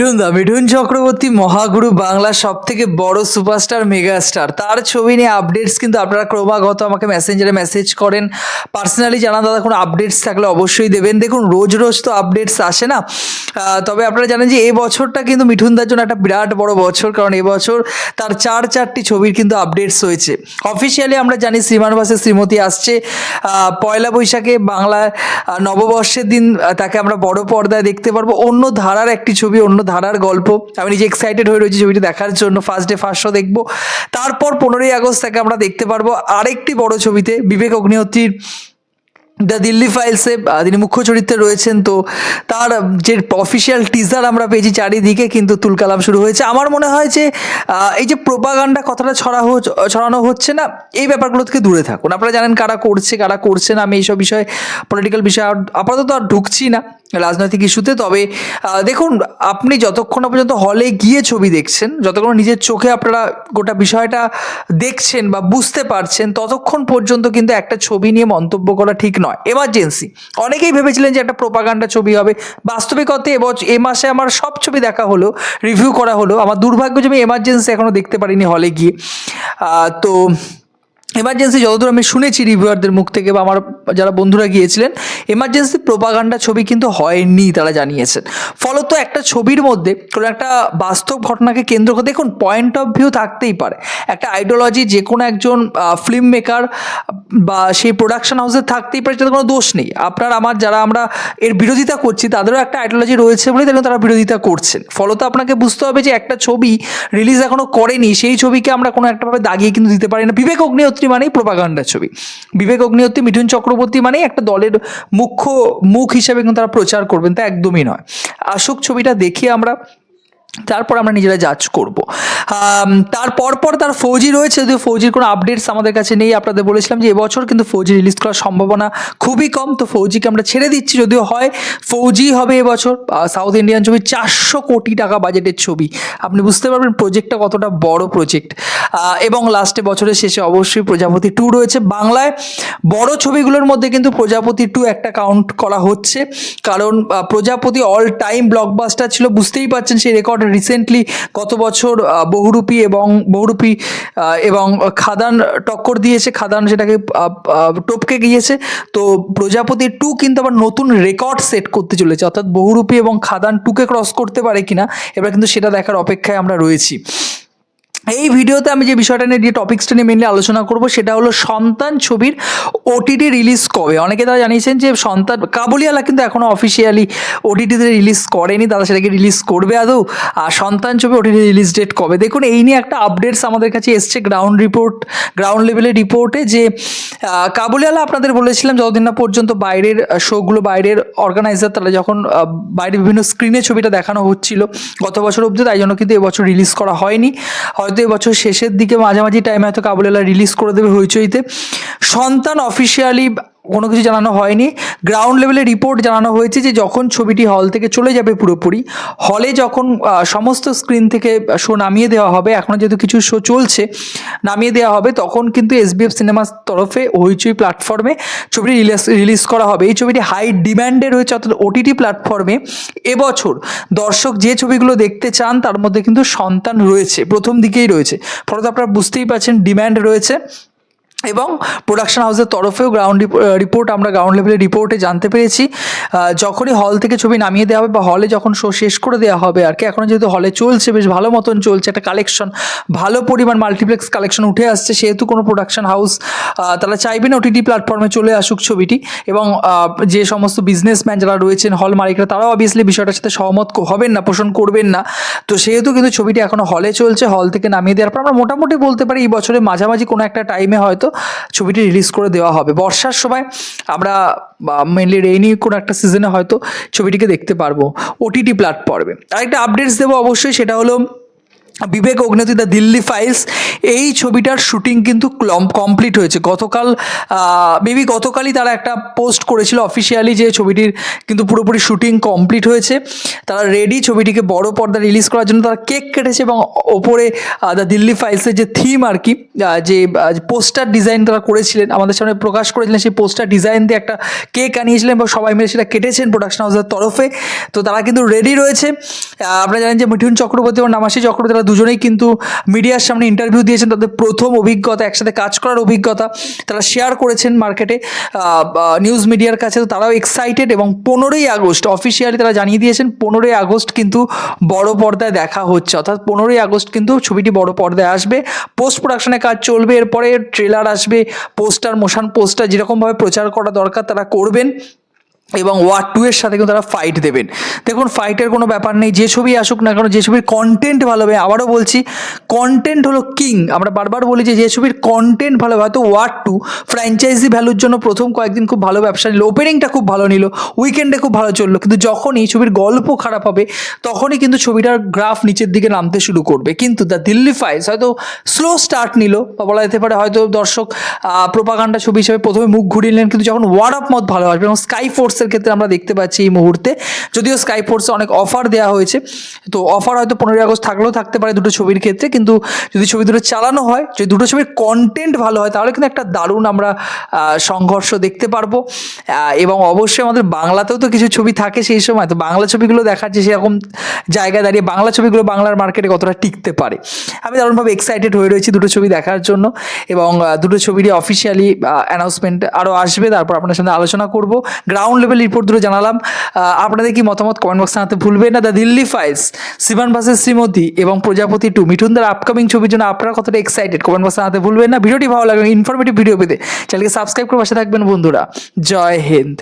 মিঠুন দা, মিঠুন চক্রবর্তী মহাগুরু বাংলার সব থেকে বড় সুপারস্টার মেগাস্টার। তার ছবি নিয়ে আপডেটস কিন্তু আপনারা ক্রমাগত আমাকে মেসেঞ্জারে মেসেজ করেন। পার্সোনালি জানান, দাদা, কোনো আপডেটস থাকলে অবশ্যই দেবেন। দেখুন, রোজ রোজ তো আপডেটস আসে না। তবে আপনারা জানেন যে এই বছরটা কিন্তু মিঠুনদার জন্য একটা বিরাট বড় বছর, কারণ এবছর তার চার চারটি ছবির কিন্তু আপডেটস হয়েছে। অফিসিয়ালি আমরা জানি শ্রীমান শ্রীমানবাসে শ্রীমতী আসছে। পয়লা বৈশাখে বাংলায় নববর্ষের দিন তাকে আমরা বড় পর্দায় দেখতে পারব। অন্য ধারার একটি ছবি, অন্য ধারার গল্প। আমি নিজে এক্সাইটেড হয়ে রয়েছি ছবিটি দেখার জন্য। ফার্স্ট ডে ফার্স্ট শো দেখব। তারপর পনেরোই আগস্ট থেকে আমরা দেখতে পারব আরেকটি বড় ছবিতে বিবেক অগ্নিহোত্রীর দ্য দিল্লি ফাইলসে তিনি মুখ্য চরিত্রে রয়েছেন, তো তার যে অফিসিয়াল টিজার আমরা পেয়েছি চারিদিকে কিন্তু তুলকালাম শুরু হয়েছে। আমার মনে হয় যে এই যে প্রোপাগান্ডা কথাটা ছড়া ছড়ানো হচ্ছে না, এই ব্যাপারগুলো থেকে দূরে থাকুন। আপনারা জানেন কারা করছে কারা করছে না, আমি এইসব বিষয়ে পলিটিক্যাল বিষয়ে আপাতত আর ঢুকছি না রাজনৈতিক ইস্যুতে। তবে দেখুন, আপনি যতক্ষণ পর্যন্ত হলে গিয়ে ছবি দেখছেন, যতক্ষণ নিজের চোখে আপনারা গোটা বিষয়টা দেখছেন বা বুঝতে পারছেন, ততক্ষণ পর্যন্ত কিন্তু একটা ছবি নিয়ে মন্তব্য করা ঠিক নয়। এমার্জেন্সি অনেকেই ভেবেছিলেন যে একটা প্রোপাগান্ডা ছবি হবে। বাস্তবিকতে এবছর এ মাসে আমার সব ছবি দেখা হলো রিভিউ করা হলো। আমার দুর্ভাগ্য যে আমি এমার্জেন্সি এখনও দেখতে পারিনি হলে গিয়ে। তো এমার্জেন্সি যতদূর আমি শুনেছি রিভিউয়ারদের মুখ থেকে বা আমার যারা বন্ধুরা গিয়েছিলেন এমার্জেন্সি প্রোপাগান্ডা ছবি কিন্তু হয়নি তারা জানিয়েছেন। ফলত একটা ছবির মধ্যে কোনো একটা বাস্তব ঘটনাকে কেন্দ্র করে, দেখুন পয়েন্ট অফ ভিউ থাকতেই পারে। একটা আইডিওলজি যে কোনো একজন ফিল্ম মেকার বা সেই প্রোডাকশন হাউসে থাকতেই পারে, সেটাতে কোনো দোষ নেই। আপনার, আমার, যারা আমরা এর বিরোধিতা করছি, তাদেরও একটা আইডিওলজি রয়েছে বলে তারা তারা বিরোধিতা করছেন। ফলত আপনাকে বুঝতে হবে যে একটা ছবি রিলিজ এখনও করেনি, সেই ছবিকে আমরা কোনো একটাভাবে দাগিয়ে কিন্তু দিতে পারি না। বিবেক অগ্নিহোত্রী মানেই প্রোপাগান্ডার ছবি। বিবেক অগ্নিহোত্রী মিঠুন চক্রবর্তী মানেই একটা দলের মুখ্য মুখ হিসেবে কিন্তু তারা প্রচার করবেন তা একদমই নয়। আসুক ছবিটা দেখি আমরা তারপর আমরা নিজেরা জাজ করব। আম, তারপর পর তার ফৌজি রয়েছে যদিও ফৌজির কোনো আপডেটস আমাদের কাছে নেই। আপনাদের বলেছিলাম যে এবছর কিন্তু ফৌজি রিলিজ করার সম্ভাবনা খুবই কম তো ফৌজিকে আমরা ছেড়ে দিচ্ছি যদিও হয় ফৌজি হবে এবছর। সাউথ ইন্ডিয়ান ছবি চারশো কোটি টাকা বাজেটের ছবি। আপনি বুঝতে পারবেন প্রজেক্টটা কতটা বড় প্রজেক্ট এবং লাস্টে বছরের শেষে অবশ্যই প্রজাপতি টু রয়েছে। বাংলায় বড় ছবিগুলোর মধ্যে কিন্তু প্রজাপতি টু একটা কাউন্ট করা হচ্ছে। কারণ প্রজাপতি অল টাইম ব্লকবাস্টার ছিল। বুঝতেই পারছেন সেই রেকর্ড রিসেন্টলি গত বছর বহুরূপী এবং বহুরূপী এবং খাদান টক্কর দিয়েছে। খাদান সেটাকে টপকে গিয়েছে। তো প্রজাপতি টু কিন্তু আবার নতুন রেকর্ড সেট করতে চলেছে। অর্থাৎ বহুরূপী এবং খাদান টুকে ক্রস করতে পারে কিনা, এবার কিন্তু সেটা দেখার অপেক্ষায় আমরা রয়েছি। এই ভিডিওতে আমি যে বিষয়টা নিয়ে, যে টপিক্সটা নিয়ে মেনলি আলোচনা করব, সেটা হলো সন্তান ছবির ওটিটি রিলিজ কবে? অনেকে তারা জানিয়েছেন যে সন্তান, কাবুলিওয়ালা কিন্তু এখনও অফিসিয়ালি ওটিটিতে রিলিজ করেনি, তারা সেটাকে রিলিজ করবে আদৌ। আর সন্তান ছবি ওটিটি রিলিজ ডেট কবে? দেখুন, এই নিয়ে একটা আপডেটস আমাদের কাছে এসছে গ্রাউন্ড রিপোর্ট গ্রাউন্ড লেভেলের রিপোর্টে যে কাবুলিওয়ালা আপনাদের বলেছিলাম যতদিন না পর্যন্ত বাইরের শোগুলো বাইরের অর্গানাইজার তারা যখন বাইরে বিভিন্ন স্ক্রিনে ছবিটা দেখানো হচ্ছিল গত বছর অবধি, তাই জন্য কিন্তু এবছর রিলিজ করা হয়নি। হয়তো এবছর শেষের দিকে মাঝামাঝি টাইমে হয়তো কাবুলেলা রিলিজ করে দেবে হইচইতে। সন্তান অফিসিয়ালি কোনো কিছু জানানো হয়নি। গ্রাউন্ড লেভেলে রিপোর্ট জানানো হয়েছে যে যখন ছবিটি হল থেকে চলে যাবে পুরোপুরি হলে যখন সমস্ত স্ক্রিন থেকে শো নামিয়ে দেওয়া হবে এখনও যেহেতু কিছু শো চলছে, নামিয়ে দেওয়া হবে, তখন কিন্তু এসবিএফ সিনেমার তরফে হইচই প্ল্যাটফর্মে ছবিটি রিলিজ রিলিজ করা হবে। এই ছবিটি হাই ডিম্যান্ডে রয়েছে অর্থাৎ ওটিটি প্ল্যাটফর্মে এবছর দর্শক যে ছবিগুলো দেখতে চান, তার মধ্যে কিন্তু সন্তান রয়েছে, প্রথম দিকেই রয়েছে। ফলত আপনারা বুঝতেই পারছেন ডিম্যান্ড রয়েছে। এবং প্রোডাকশন হাউসের তরফেও গ্রাউন্ড রিপোর্ট আমরা গ্রাউন্ড লেভেলের রিপোর্টে জানতে পেরেছি। যখনই হল থেকে ছবি নামিয়ে দেওয়া হবে বা হলে যখন শো শেষ করে দেওয়া হবে আর কি, এখন যেহেতু হলে চলছে, বেশ ভালো মতন চলছে, একটা কালেকশন ভালো পরিমাণ মাল্টিপ্লেক্স কালেকশন উঠে আসছে, সেহেতু কোনো প্রোডাকশন হাউস তারা চাইবে না ওটিটি প্ল্যাটফর্মে চলে আসুক ছবিটি এবং যে সমস্ত বিজনেসম্যান যারা রয়েছেন হল মালিকরা, তারাও অবভিয়াসলি বিষয়টার সাথে সহমত হবেন না, পোষণ করবেন না। তো সেহেতু কিন্তু ছবিটি এখনও হলে চলছে হল থেকে নামিয়ে দেওয়ার পর আমরা মোটামুটি বলতে পারি, এই বছরের মাঝামাঝি কোনো একটা টাইমে হয়তো ছবিটি রিলিজ করে দেওয়া হবে। বর্ষার সময় আমরা মেনলি রেইনি কোনো একটা সিজনে হয়তো ছবিটিকে দেখতে পারব। ওটিটি প্ল্যাটফর্মে আরেকটা আপডেটস দেবো অবশ্যই, সেটা হলো বিবেক অগ্নতি দ্য দিল্লি ফাইলস, এই ছবিটার শুটিং কিন্তু কমপ্লিট হয়েছে। গতকাল মেবি গতকালই তারা একটা পোস্ট করেছিল অফিসিয়ালি যে ছবিটির কিন্তু পুরোপুরি শুটিং কমপ্লিট হয়েছে। তারা রেডি ছবিটিকে বড় পর্দা রিলিজ করার জন্য তারা কেক কেটেছে এবং ওপরে দ্য দিল্লি ফাইলসের যে থিম আর কি যে পোস্টার ডিজাইন তারা করেছিলেন, আমাদের সামনে প্রকাশ করেছিলেন, সেই পোস্টার ডিজাইন দিয়ে একটা কেক আনিয়েছিলেন এবং সবাই মিলে সেটা কেটেছেন প্রোডাকশন হাউসের তরফে। তো তারা কিন্তু রেডি রয়েছে। আপনারা জানেন যে মিঠুন চক্রবর্তী এবং নামাসী চক্রবর্তী দুজনেই কিন্তু মিডিয়ার সামনে ইন্টারভিউ দিয়েছেন। তাদের প্রথম অভিজ্ঞতা, একসাথে কাজ করার অভিজ্ঞতা তারা শেয়ার করেছেন মার্কেটে নিউজ মিডিয়ার কাছে। তো তারাও এক্সাইটেড এবং পনেরোই আগস্ট অফিসিয়ালি তারা জানিয়ে দিয়েছেন, পনেরোই আগস্ট কিন্তু বড় পর্দায় দেখা হচ্ছে। অর্থাৎ পনেরোই আগস্ট কিন্তু ছবিটি বড় পর্দায় আসবে। পোস্ট প্রোডাকশনে কাজ চলবে, এরপরে ট্রেলার আসবে পোস্টার মোশন পোস্টার যেরকমভাবে প্রচার করা দরকার তারা করবেন। এবং ওয়ার টু এর সাথে কিন্তু তারা ফাইট দেবেন। দেখুন ফাইটের কোনো ব্যাপার নেই, যে ছবি আসুক না কেন, যে ছবির কন্টেন্ট ভালো হবে। আবারও বলছি কন্টেন্ট হলো কিং আমরা বারবার বলি যে যে ছবির কন্টেন্ট ভালো হয়তো ওয়ার টু ফ্র্যাঞ্চাইজি ভ্যালুর জন্য প্রথম কয়েকদিন খুব ভালো ব্যবসা নিল ওপেনিংটা খুব ভালো নিল উইকেন্ডে খুব ভালো চলল, কিন্তু যখনই ছবির গল্প খারাপ হবে, তখনই কিন্তু ছবিটার গ্রাফ নিচের দিকে নামতে শুরু করবে। কিন্তু দ্য দিল্লি ফাইলস হয়তো স্লো স্টার্ট নিল, বা বলা যেতে পারে হয়তো দর্শক প্রোপাগান্ডা ছবি হিসেবে প্রথমে মুখ ঘুরিয়ে নিলেন, কিন্তু যখন ওয়ার্ড অফ মত ভালো আসবে, এবং স্কাই ফোর্সের ক্ষেত্রে আমরা দেখতে পাচ্ছি এই মুহূর্তে। যদিও স্কাই ফোর্সে অনেক অফার দেওয়া হয়েছে, তো অফার হয়তো পনেরোই আগস্ট থাকলেও থাকতে পারে দুটো ছবির ক্ষেত্রে, কিন্তু যদি ছবি দুটো চালানো হয়, যদি দুটো ছবির কন্টেন্ট ভালো হয়, তাহলে কিন্তু একটা দারুণ আমরা সংঘর্ষ দেখতে পারব। এবং অবশ্যই আমাদের বাংলাতেও তো কিছু ছবি থাকে সেই সময়, তো বাংলা ছবিগুলো দেখার যে সেরকম জায়গায় দাঁড়িয়ে বাংলা ছবিগুলো বাংলার মার্কেটে কতটা টিকতে পারে। আমি দারুণভাবে এক্সাইটেড হয়ে রয়েছি দুটো ছবি দেখার জন্য, এবং দুটো ছবিরই অফিসিয়ালি অ্যানাউন্সমেন্ট আরও আসবে, তারপর আপনার সাথে আলোচনা করব। গ্রাউন্ড লেভেল রিপোর্ট দুটো জানালাম। আপনাদের কি মতামত কমেন্ট বক্সে জানাতে ভুলবেন না? দ্য দিল্লি ফাইলস সিমান ভাসের শ্রীমতী এবং প্রজাপতি টু মিঠুনদার আপকামিং ছবির জন্য আপনারা কতটা এক্সাইটেড কমেন্ট বক্সে জানাতে ভুলবেন না। ভিডিওটি ভালো লাগবে ইনফরমেটিভ ভিডিও পেতে চ্যানেলকে সাবস্ক্রাইব করে পাশে থাকবেন বন্ধুরা। জয় হিন্দ।